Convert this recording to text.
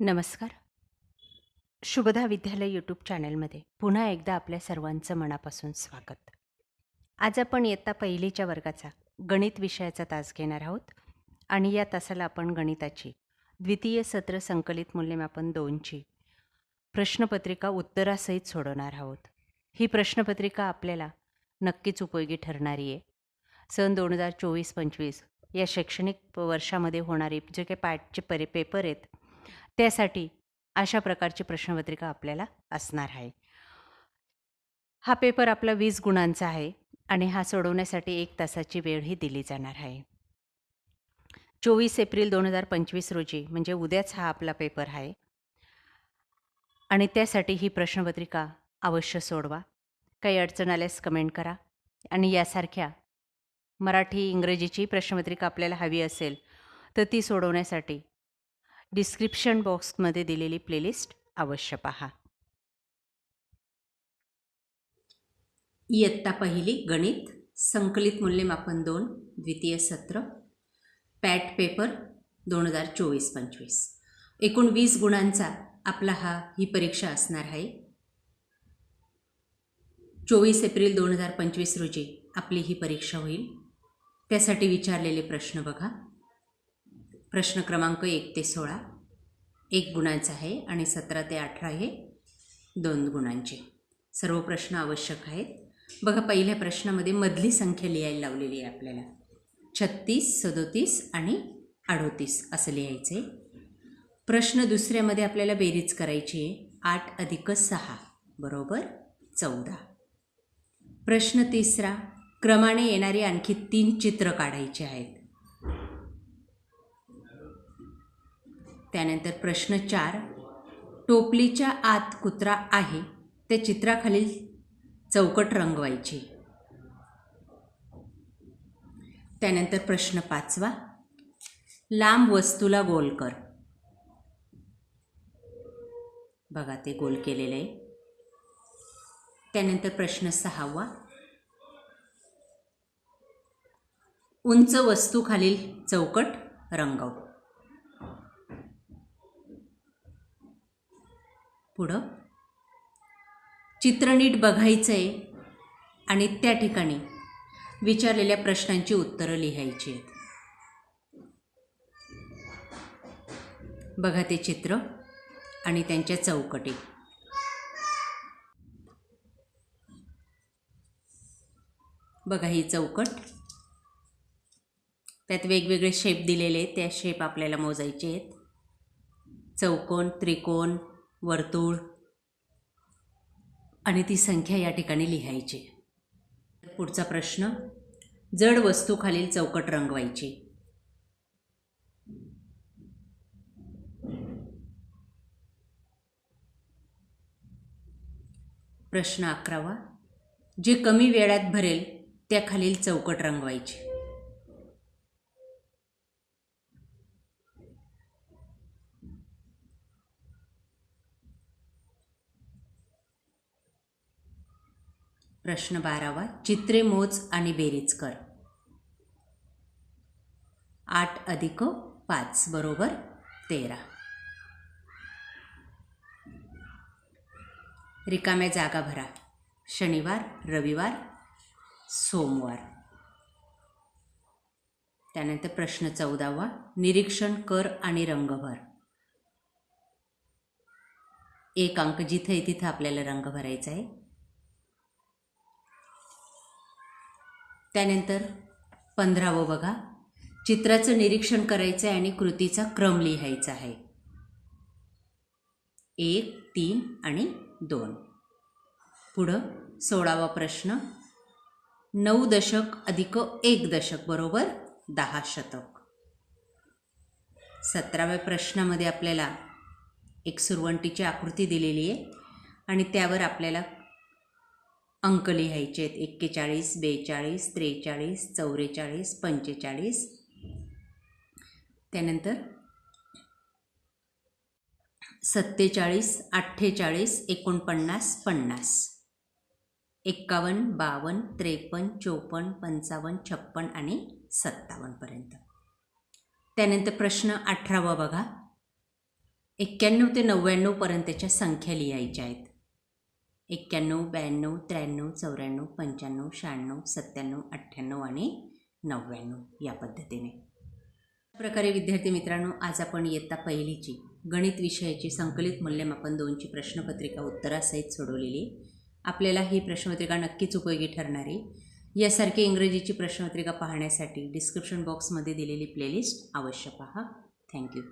नमस्कार. शुभदा विद्यालय यूट्यूब चॅनलमध्ये पुन्हा एकदा आपल्या सर्वांचं मनापासून स्वागत. आज आपण इयत्ता पहिलीच्या वर्गाचा गणित विषयाचा तास घेणार आहोत आणि या तासाला आपण गणिताची द्वितीय सत्र संकलित मूल्यमापन दोनची प्रश्नपत्रिका उत्तरासहित सोडवणार आहोत. ही प्रश्नपत्रिका आपल्याला नक्कीच उपयोगी ठरणारी आहे. सन दोन हजार चोवीस पंचवीस या शैक्षणिक वर्षामध्ये होणारे जे काही पाठचे परे पेपर आहेत त्यासाठी अशा प्रकारची प्रश्नपत्रिका आपल्याला असणार आहे. हा पेपर आपला वीस गुणांचा आहे आणि हा सोडवण्यासाठी एक तासाची वेळही दिली जाणार आहे. चोवीस एप्रिल दोन हजार पंचवीस रोजी म्हणजे उद्याच हा आपला पेपर आहे. आणि त्यासाठी ही प्रश्नपत्रिका अवश्य सोडवा. काही अडचण आल्यास कमेंट करा. आणि यासारख्या मराठी इंग्रजीची प्रश्नपत्रिका आपल्याला हवी असेल तर ती सोडवण्यासाठी डिस्क्रिप्शन बॉक्समध्ये दिलेली प्लेलिस्ट अवश्य पहा. इयत्ता पहिली गणित संकलित मूल्यमापन दोन द्वितीय सत्र पॅट पेपर दोन हजार चोवीस पंचवीस. एकूण वीस गुणांचा आपला हा ही परीक्षा असणार आहे. चोवीस एप्रिल दोन हजार पंचवीस रोजी आपली ही परीक्षा होईल. त्यासाठी विचारलेले प्रश्न बघा. प्रश्न क्रमांक एक ते सोळा. एक गुणांचा आहे आणि सतरा ते अठरा हे दोन गुणांचे. सर्व प्रश्न आवश्यक आहेत. बघा पहिल्या प्रश्नामध्ये मधली संख्या लिहायला लावलेली आहे आपल्याला. छत्तीस सदोतीस आणि अडोतीस असं लिहायचं आहे प्रश्न दुसऱ्यामध्ये आपल्याला बेरीज करायची आहे. आठ अधिक सहा बरोबर चौदा. प्रश्न तिसरा क्रमाने येणारी आणखी तीन चित्र काढायचे आहेत. त्यानंतर प्रश्न चार टोपलीच्या आत कुत्रा आहे त्या चित्राखालील चौकट रंगवायची. त्यानंतर प्रश्न पाचवा लांब वस्तूला गोल कर. बघा ते गोल केलेलं आहे. त्यानंतर प्रश्न सहावा उंच वस्तूखालील चौकट रंगव. पुढं? चित्र नीट बघायचं आहे आणि त्या ठिकाणी विचारलेल्या प्रश्नांची उत्तरं लिहायची आहेत. बघा ते चित्र आणि त्यांच्या चौकटी. बघा ही चौकट. त्यात वेगवेगळे शेप दिलेले आहेत. त्या शेप आपल्याला मोजायचे आहेत. चौकोन त्रिकोण वर्तुळ. आणि ती संख्या या ठिकाणी लिहायची. पुढचा प्रश्न जड वस्तूखालील चौकट रंगवायची. प्रश्न अकरावा जे कमी वेळात भरेल त्या खालील चौकट रंगवायची. प्रश्न बारावा चित्रे मोज आणि बेरीज कर. आठ अधिक पाच बरोबर तेरा. रिकाम्या जागा भरा. शनिवार रविवार सोमवार. त्यानंतर प्रश्न चौदावा निरीक्षण कर आणि रंग भर. एक अंक जिथे आहे तिथं आपल्याला रंग भरायचा आहे त्यानंतर पंधरावं बघा. चित्राचं निरीक्षण करायचं आहे आणि कृतीचा क्रम लिहायचा आहे. एक तीन आणि दोन. पुढं सोळावा प्रश्न. नऊ दशक अधिक एक दशक बरोबर? दहा शतक. सतराव्या प्रश्नामध्ये आपल्याला एक सुरवंटीची आकृती दिलेली आहे आणि त्यावर आपल्याला अंक लिहायचे आहेत. एक्केचाळीस बेचाळीस त्रेचाळीस चौवेचाळीस पंचेचाळीस. त्यानंतर सत्तेचाळीस अठ्ठेचाळीस एकोणपन्नास पन्नास. एक्कावन्न बावन्न त्रेपन्न चोपन्न पंचावन्न छप्पन आणि सत्तावन्नपर्यंत त्यानंतर प्रश्न अठरावा बघा. एक्क्याण्णव ते नव्याण्णवपर्यंतच्या संख्या लिहायच्या आहेत. एक्क्याण्णव ब्याण्णव त्र्याण्णव चौऱ्याण्णव पंच्याण्णव शहाण्णव सत्त्याण्णव अठ्ठ्याण्णव आणि नव्याण्णव या पद्धतीने. प्रकारे विद्यार्थी मित्रांनो आज आपण इयत्ता पहिलीची गणित विषयाची संकलित मूल्यमापन दोनची प्रश्नपत्रिका उत्तरासहित सोडवलेली. आपल्याला ही प्रश्नपत्रिका नक्कीच उपयोगी ठरणारी. यासारखी इंग्रजीची प्रश्नपत्रिका पाहण्यासाठी डिस्क्रिप्शन बॉक्समध्ये दिलेली प्लेलिस्ट अवश्य पहा. थँक्यू